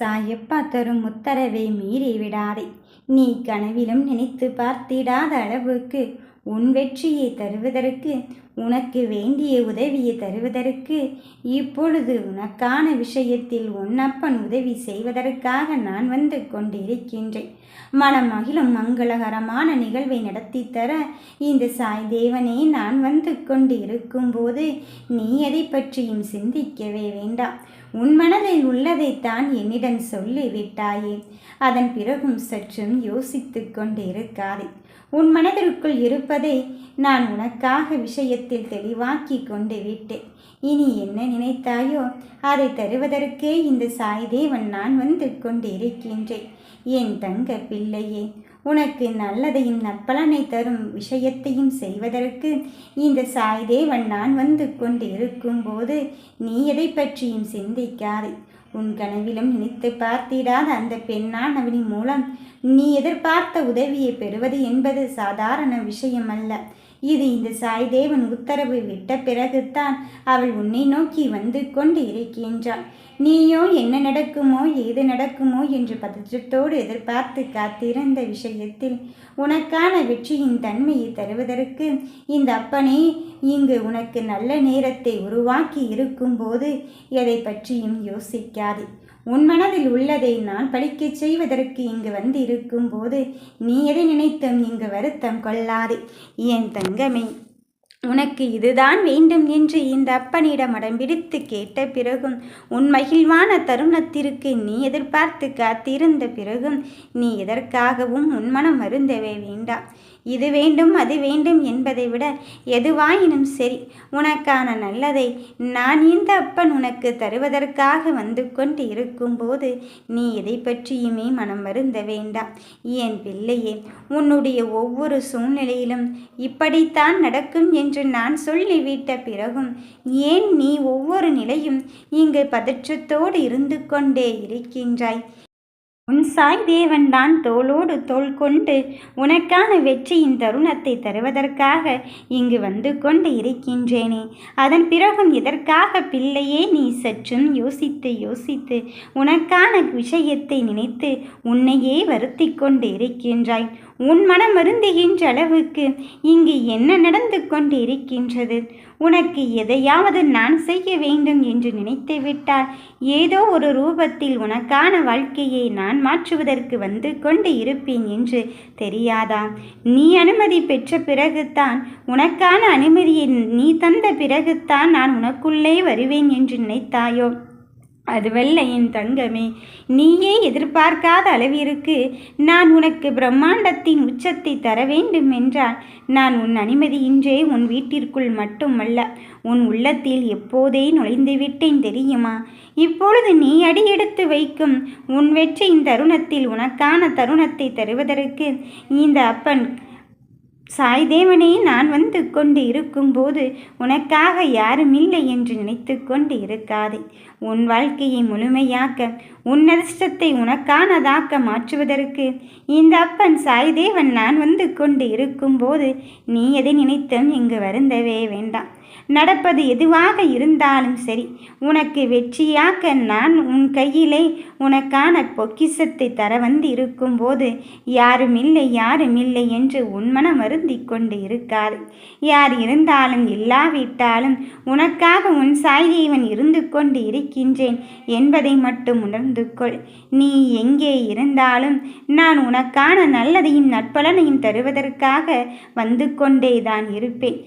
சாயப்பா தரும் உத்தரவை மீறி விடாதே. நீ கனவிலும் நினைத்து பார்த்திடாத அளவுக்கு உன் வெற்றியை தருவதற்கு உனக்கு வேண்டிய உதவியை தருவதற்கு இப்பொழுது உனக்கான விஷயத்தில் உன்னப்பன் உதவி செய்வதற்காக நான் வந்து கொண்டிருக்கின்றேன். மனம் மகிழும் மங்களகரமான நிகழ்வை நடத்தி தர இந்த சாய் தேவனே நான் வந்து கொண்டு இருக்கும்போது நீ எதை பற்றியும் சிந்திக்கவே வேண்டாம். உன் மனதில் உள்ளதைத்தான் என்னிடம் சொல்லி விட்டாயே அதன் பிறகும் சற்றும் யோசித்து கொண்டு இருக்காதே உன் மனதிற்குள் இருப்பதை நான் உனக்காக விஷயத்தில் தெளிவாக்கி கொண்டு விட்டேன். இனி என்ன நினைத்தாயோ அதை தருவதற்கே இந்த சாய்தேவன் நான் வந்து கொண்டிருக்கின்றேன். என் தங்க பிள்ளையே உனக்கு நல்லதையும் நற்பலனை தரும் விஷயத்தையும் செய்வதற்கு இந்த சாய்தேவன் நான் வந்து கொண்டு இருக்கும்போது நீ எதை பற்றியும் சிந்திக்காதே. உன் கனவிலும் நினைத்து பார்த்திடாத அந்த பெண்ணானவனின் மூலம் நீ எதிர்பார்த்த உதவியை பெறுவது என்பது சாதாரண விஷயம் அல்ல இது இந்த சாய்தேவன் உத்தரவு விட்ட பிறகுதான் அவள் உன்னை நோக்கி வந்து கொண்டு இருக்கின்றாள். நீயோ என்ன நடக்குமோ ஏது நடக்குமோ என்று பதற்றத்தோடு எதிர்பார்த்து காத்திருந்த விஷயத்தில் உனக்கான வெற்றியின் தன்மையை தருவதற்கு இந்த அப்பனே இங்கு உனக்கு நல்ல நேரத்தை உருவாக்கி இருக்கும்போது எதை பற்றியும் யோசிக்காதே. உன் மனதில் உள்ளதை நான் படிக்கச் செய்வதற்கு இங்கு வந்து இருக்கும்போது நீ எதை நினைத்தும் இங்கு வருத்தம் கொள்ளாதே. என் தங்கமே உனக்கு இதுதான் வேண்டும் என்று இந்த அப்பனிடம் அடம்பிடித்து கேட்ட பிறகும் உன் மகிழ்வான தருணத்திற்கு நீ எதிர்பார்த்து காத்திருந்த பிறகும் நீ எதற்காகவும் உன் மனம் அருந்தவே வேண்டாம். இது வேண்டும் அது வேண்டும் என்பதை விட எதுவாயினும் சரி உனக்கான நல்லதை நான் இந்த அப்பன் உனக்கு தருவதற்காக வந்து கொண்டு இருக்கும்போது நீ எதை பற்றியுமே மனம் வருந்த வேண்டாம். என் பிள்ளையே உன்னுடைய ஒவ்வொரு சூழ்நிலையிலும் இப்படித்தான் நடக்கும் என்று நான் சொல்லிவிட்ட பிறகும் ஏன் நீ ஒவ்வொரு நிலையும் இங்கு பதற்றத்தோடு இருந்து கொண்டே இருக்கின்றாய்? உன் சாய் தேவன்தான் தோளோடு தோள் கொண்டு உனக்கான வெற்றியின் தருணத்தை தருவதற்காக இங்கு வந்து கொண்டு இருக்கின்றேனே. அதன் பிறகும் எதற்காக பிள்ளையே நீ சற்றும் யோசித்து யோசித்து உனக்கான விஷயத்தை நினைத்து உன்னையே வருத்தி கொண்டு இருக்கின்றாய்? உன் மனம் வருந்துகின்ற அளவுக்கு இங்கு என்ன நடந்து கொண்டு இருக்கின்றது? உனக்கு எதையாவது நான் செய்ய வேண்டும் என்று நினைத்து விட்டால் ஏதோ ஒரு ரூபத்தில் உனக்கான வாழ்க்கையை நான் மாற்றுவதற்கு வந்து கொண்டு இருப்பேன் என்று தெரியாதா நீ அனுமதி பெற்ற பிறகுத்தான் உனக்கான அனுமதியை நீ தந்த பிறகுத்தான் நான் உனக்குள்ளே வருவேன் என்று நினைத்தாயோ? அதுவல்ல என் தங்கமே நீயே எதிர்பார்க்காத அளவிற்கு நான் உனக்கு பிரம்மாண்டத்தின் உச்சத்தை தர வேண்டும் என்றால் நான் உன் அனுமதியின்றே உன் வீட்டிற்குள் மட்டுமல்ல உன் உள்ளத்தில் எப்போதே நுழைந்து விட்டேன் தெரியுமா? இப்பொழுது நீ அடி எடுத்து வைக்கும் உன் வெற்றியின் தருணத்தில் உனக்கான தருணத்தை தருவதற்கு இந்த அப்பன் சாய்தேவனே நான் வந்து கொண்டு இருக்கும்போது உனக்காக யாரும் இல்லை என்று நினைத்து கொண்டு இருக்காதே. உன் வாழ்க்கையை முழுமையாக்க உன் அதிர்ஷ்டத்தை உனக்கானதாக்க மாற்றுவதற்கு இந்த அப்பன் சாய்தேவன் நான் வந்து கொண்டு இருக்கும்போது நீ எதை நினைத்தும் இங்கு வருந்தவே வேண்டாம். நடப்பது எதுவாக இருந்தாலும் சரி உனக்கு வெற்றியாக்க நான் உன் கையிலே உனக்கான பொக்கிசத்தை தர வந்து இருக்கும்போது யாரும் இல்லை யாரும் இல்லை என்று உன்மனம் வருந்தி கொண்டு இருக்காது யார் இருந்தாலும் இல்லாவிட்டாலும் உனக்காக உன் சாய்தேவன் இருந்து கொண்டு இருக்கின்றேன் என்பதை மட்டும் உணர்ந்து கொள் நீ எங்கே இருந்தாலும் நான் உனக்கான நல்லதையும் நட்பலனையும் தருவதற்காக வந்து கொண்டேதான் இருப்பேன்.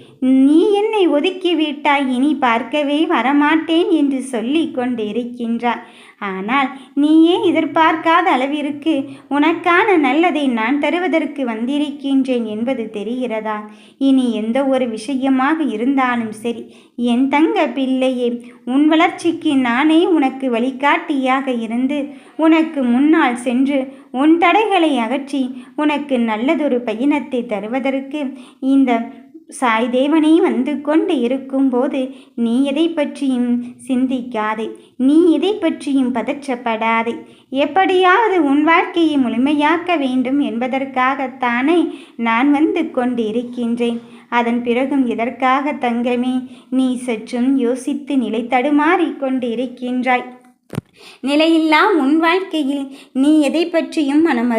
நீ என்னை ஒதுக்கிவிட்டாய் இனி பார்க்கவே வரமாட்டேன் என்று சொல்லி கொண்டிருக்கின்றார். ஆனால் நீயே எதிர்பார்க்காத அளவிற்கு உனக்கான நல்லதை நான் தருவதற்கு வந்திருக்கின்றேன் என்பது தெரிகிறதா? இனி எந்த ஒரு விஷயமாக இருந்தாலும் சரி என் தங்க பிள்ளையே உன் வளர்ச்சிக்கு நானே உனக்கு வழிகாட்டியாக இருந்து உனக்கு முன்னால் சென்று உன் தடைகளை அகற்றி உனக்கு நல்லதொரு பயணத்தை தருவதற்கு இந்த சாய்தேவனே வந்து கொண்டு இருக்கும்போது நீ எதை பற்றியும் சிந்திக்காதே. நீ எதை பற்றியும் பதற்றப்படாதே. எப்படியாவது உன் வாழ்க்கையை முழுமையாக்க வேண்டும் என்பதற்காகத்தானே நான் வந்து கொண்டு இருக்கின்றேன் அதன் பிறகும் எதற்காக தங்கமே நீ சற்றும் யோசித்து நிலை தடுமாறிக் கொண்டு இருக்கின்றாய் நிலையில்லா உன் வாழ்க்கையில் நீ எதை பற்றியும் மனம்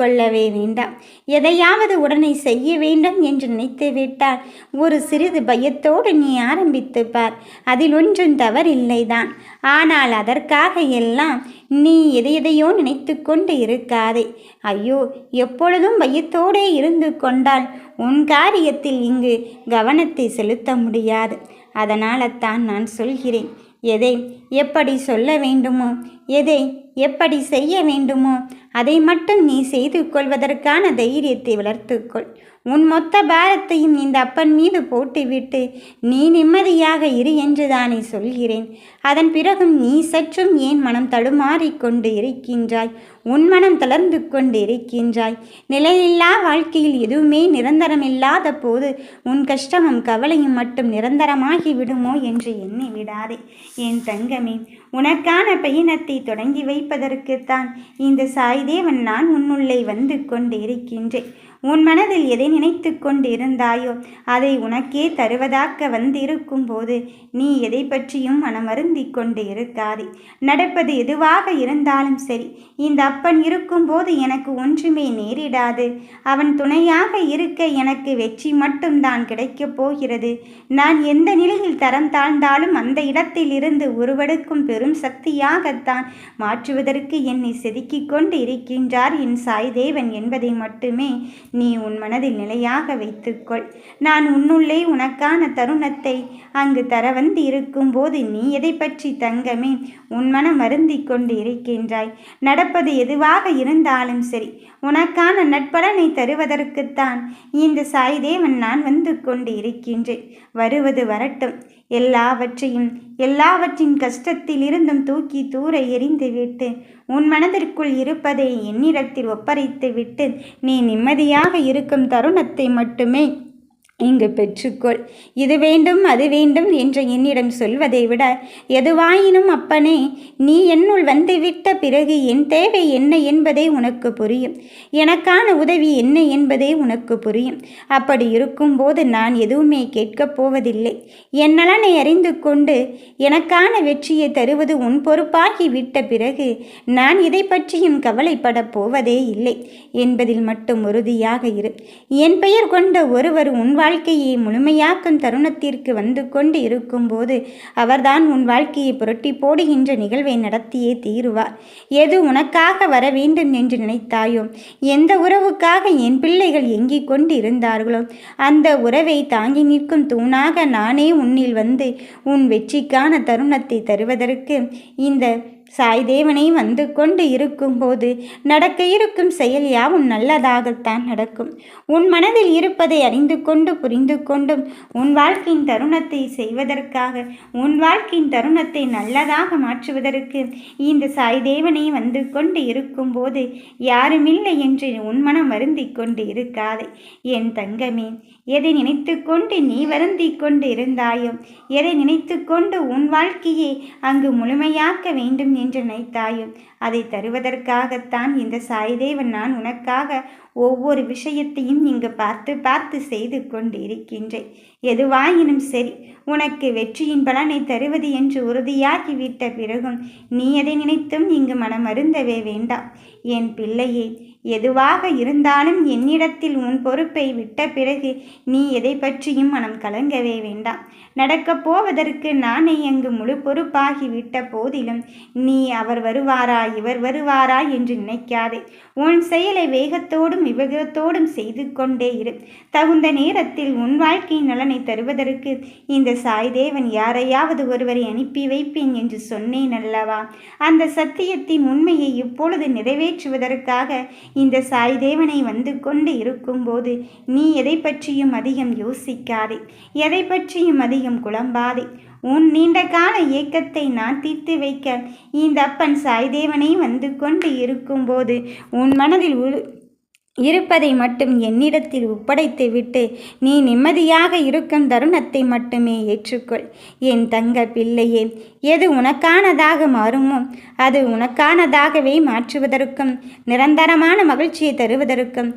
கொள்ளவே வேண்டாம். எதையாவது உடனே செய்ய வேண்டும் என்று நினைத்து விட்டால் ஒரு சிறிது பயத்தோடு நீ ஆரம்பித்து பார். அதில் ஒன்றும் தவறில்லைதான் ஆனால் அதற்காக எல்லாம் நீ எதை எதையோ நினைத்து கொண்டு இருக்காதே. ஐயோ எப்பொழுதும் பயத்தோடே இருந்து கொண்டால் உன் காரியத்தில் இங்கு கவனத்தை செலுத்த முடியாது. அதனால தான் நான் சொல்கிறேன். எதை எப்படி சொல்ல வேண்டுமோ எதை எப்படி செய்ய வேண்டுமோ அதை மட்டும் நீ செய்து கொள்வதற்கான தைரியத்தை வளர்த்துக்கொள். உன் மொத்த பாரத்தையும் இந்த அப்பன் மீது போட்டுவிட்டு நீ நிம்மதியாக இரு என்று தானே சொல்கிறேன். அதன் பிறகும் நீ சற்றும் ஏன் மனம் தடுமாறிக்கொண்டு இருக்கின்றாய்? உன் மனம் தளர்ந்து கொண்டு இருக்கின்றாய். நிலையில்லா வாழ்க்கையில் எதுவுமே நிரந்தரமில்லாத போது உன் கஷ்டமும் கவலையும் மட்டும் நிரந்தரமாகி விடுமோ என்று எண்ணி விடாதே. என் தங்கமே உனக்கான பயணத்தை தொடங்கி வைப்பதற்குத்தான் இந்த சாய்தேவன் நான் உன்னுள்ளே வந்து கொண்டிருக்கின்றேன். உன் மனதில் எதை நினைத்து கொண்டிருந்தாயோ அதை உனக்கே தருவதாக்க வந்திருக்கும் போது நீ எதை பற்றியும் மனமருந்தி கொண்டு இருக்காதே நடப்பது எதுவாக இருந்தாலும் சரி இந்த அப்பன் இருக்கும்போது எனக்கு ஒன்றுமே நேரிடாது. அவன் துணையாக இருக்க எனக்கு வெற்றி மட்டும்தான் கிடைக்கப் போகிறது. நான் எந்த நிலையில் தரம் தாழ்ந்தாலும் அந்த இடத்தில் இருந்து உருவெடுக்கும் பெரும் சக்தியாகத்தான் மாற்றுவதற்கு என்னை செதுக்கிக் கொண்டு இருக்கின்றார் என் சாய்தேவன் என்பதை மட்டுமே நீ உன் மனதில் நிலையாக வைத்துக்கொள். நான் உன்னுள்ளே உனக்கான தருணத்தை அங்கு தர வந்து இருக்கும்போது நீ எதை பற்றி தங்கமே? உன் மனம் வருந்தி கொண்டு இருக்கின்றாய். நடப்பது எதுவாக இருந்தாலும் சரி உனக்கான நட்பலனை தருவதற்குத்தான் இந்த சாய்தேவன் நான் வந்து கொண்டு இருக்கின்றேன். வருவது வரட்டும். எல்லாவற்றையும் எல்லாவற்றின் கஷ்டத்தில் இருந்தும் தூக்கி தூர எறிந்துவிட்டு உன் மனதிற்குள் இருப்பதை என்னிடத்தில் ஒப்படைத்து விட்டு நீ நிம்மதியாக இருக்கும் தருணத்தை மட்டுமே இங்கு பெற்றுக்கொள். இது வேண்டும் அது வேண்டும் என்று என்னிடம் சொல்வதை விட எதுவாயினும் அப்பனே நீ என்னுள் வந்துவிட்ட பிறகு என் தேவை என்ன என்பதே உனக்கு புரியும். எனக்கான உதவி என்ன என்பதே உனக்கு புரியும். அப்படி இருக்கும்போது நான் எதுவுமே கேட்கப் போவதில்லை. என் நலனை அறிந்து கொண்டு எனக்கான வெற்றியை தருவது உன் பொறுப்பாகி விட்ட பிறகு நான் இதை பற்றியும் கவலைப்படப் போவதே இல்லை. என்பதில் மட்டும் உறுதியாக இரு. என் பெயர் கொண்ட ஒருவர் உன் வாழ்க்கையை முழுமையாக்கும் தருணத்திற்கு வந்து கொண்டு இருக்கும்போது அவர்தான் உன் வாழ்க்கையை புரட்டி போடுகின்ற நிகழ்வை நடத்தியே தீருவார். எது உனக்காக வர வேண்டும் என்று நினைத்தாயோ? எந்த உறவுக்காக என் பிள்ளைகள் எங்கிக் கொண்டு இருந்தார்களோ அந்த உறவை தாங்கி நிற்கும் தூணாக நானே உன்னில் வந்து உன் வெற்றிக்கான தருணத்தை தருவதற்கு இந்த சாய்தேவனை வந்து கொண்டு இருக்கும்போது நடக்க இருக்கும் செயல் யாவும் நல்லதாகத்தான் நடக்கும். உன் மனதில் இருப்பதை அறிந்து கொண்டு புரிந்து கொண்டும் உன் வாழ்க்கையின் தருணத்தை செய்வதற்காக உன் வாழ்க்கையின் தருணத்தை நல்லதாக மாற்றுவதற்கு இந்த சாய்தேவனை வந்து கொண்டு இருக்கும்போது யாருமில்லை என்று உன் மனம் வருந்தி கொண்டு இருக்காதே. என் தங்கமே எதை நினைத்து கொண்டு நீ வருந்தி கொண்டு இருந்தாயோ எதை நினைத்து கொண்டு உன் வாழ்க்கையை அங்கு முழுமையாக்க வேண்டும் என்று நினைத்தாயும்? அதை தருவதற்காகத்தான் இந்த சாய்தேவன் நான் உனக்காக ஒவ்வொரு விஷயத்தையும் இங்கு பார்த்து பார்த்து செய்து கொண்டிருக்கின்றேன். எதுவாயினும் சரி உனக்கு வெற்றியின் பலனை தருவது என்று உறுதியாகிவிட்ட பிறகும் நீ எதை நினைத்தும் இங்கு மனமருந்தவே வேண்டாம். என் பிள்ளையே எதுவாக இருந்தாலும் என்னிடத்தில் உன் பொறுப்பை விட்ட பிறகு நீ எதை பற்றியும் மனம் கலங்கவே வேண்டாம். நடக்கப் போவதற்கு நானே அங்கு முழு பொறுப்பாகிவிட்ட போதிலும் நீ அவர் வருவாரா இவர் வருவாரா என்று நினைக்காதே. உன் செயலை வேகத்தோடும் விவேகத்தோடும் செய்து கொண்டே இரு. தகுந்த நேரத்தில் உன் வாழ்க்கையின் நலனை தருவதற்கு இந்த சாய்தேவன் யாரையாவது ஒருவரை அனுப்பி வைப்பேன் என்று சொன்னேன் அல்லவா? அந்த சத்தியத்தின் உண்மையை இப்பொழுது நிறைவேற்றுவதற்காக இந்த சாய்தேவனை வந்து கொண்டு இருக்கும்போது நீ எதை பற்றியும் அதிகம் யோசிக்காதே. எதை பற்றியும் அதிகம் குழம்பாதே. உன் நீண்ட கால ஏக்கத்தை நான் தீர்த்து வைக்க இந்த அப்பன் சாய்தேவனை வந்து கொண்டு இருக்கும்போது உன் மனதில் உரு இருப்பதை மட்டும் என்னிடத்தில் ஒப்படைத்து விட்டு நீ நிம்மதியாக இருக்கும் தருணத்தை மட்டுமே ஏற்றுக்கொள். என் தங்க பிள்ளையே எது உனக்கானதாக மாறுமோ அது உனக்கானதாகவே மாற்றுவதற்கும் நிரந்தரமான மகிழ்ச்சியை தருவதற்கும்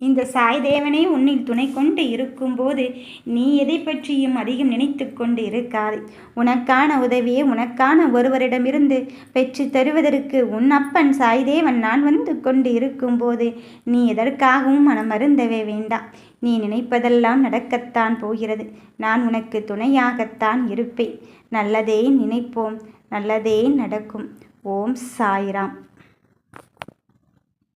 இந்த சாய் தேவனே உன்னில் துணை கொண்டு இருக்கும்போது நீ எதை பற்றியும் அதிகம் நினைத்து கொண்டு இருக்காது. உனக்கான உதவியை உனக்கான ஒருவரிடமிருந்து பெற்று தருவதற்கு உன் அப்பன் சாய் தேவன் நான் வந்து கொண்டு இருக்கும்போது நீ எதற்காகவும் மனம் அருந்தவே வேண்டாம். நீ நினைப்பதெல்லாம் நடக்கத்தான் போகிறது. நான் உனக்கு துணையாகத்தான் இருப்பேன். நல்லதே நினைப்போம். நல்லதே நடக்கும். ஓம் சாய்ராம்.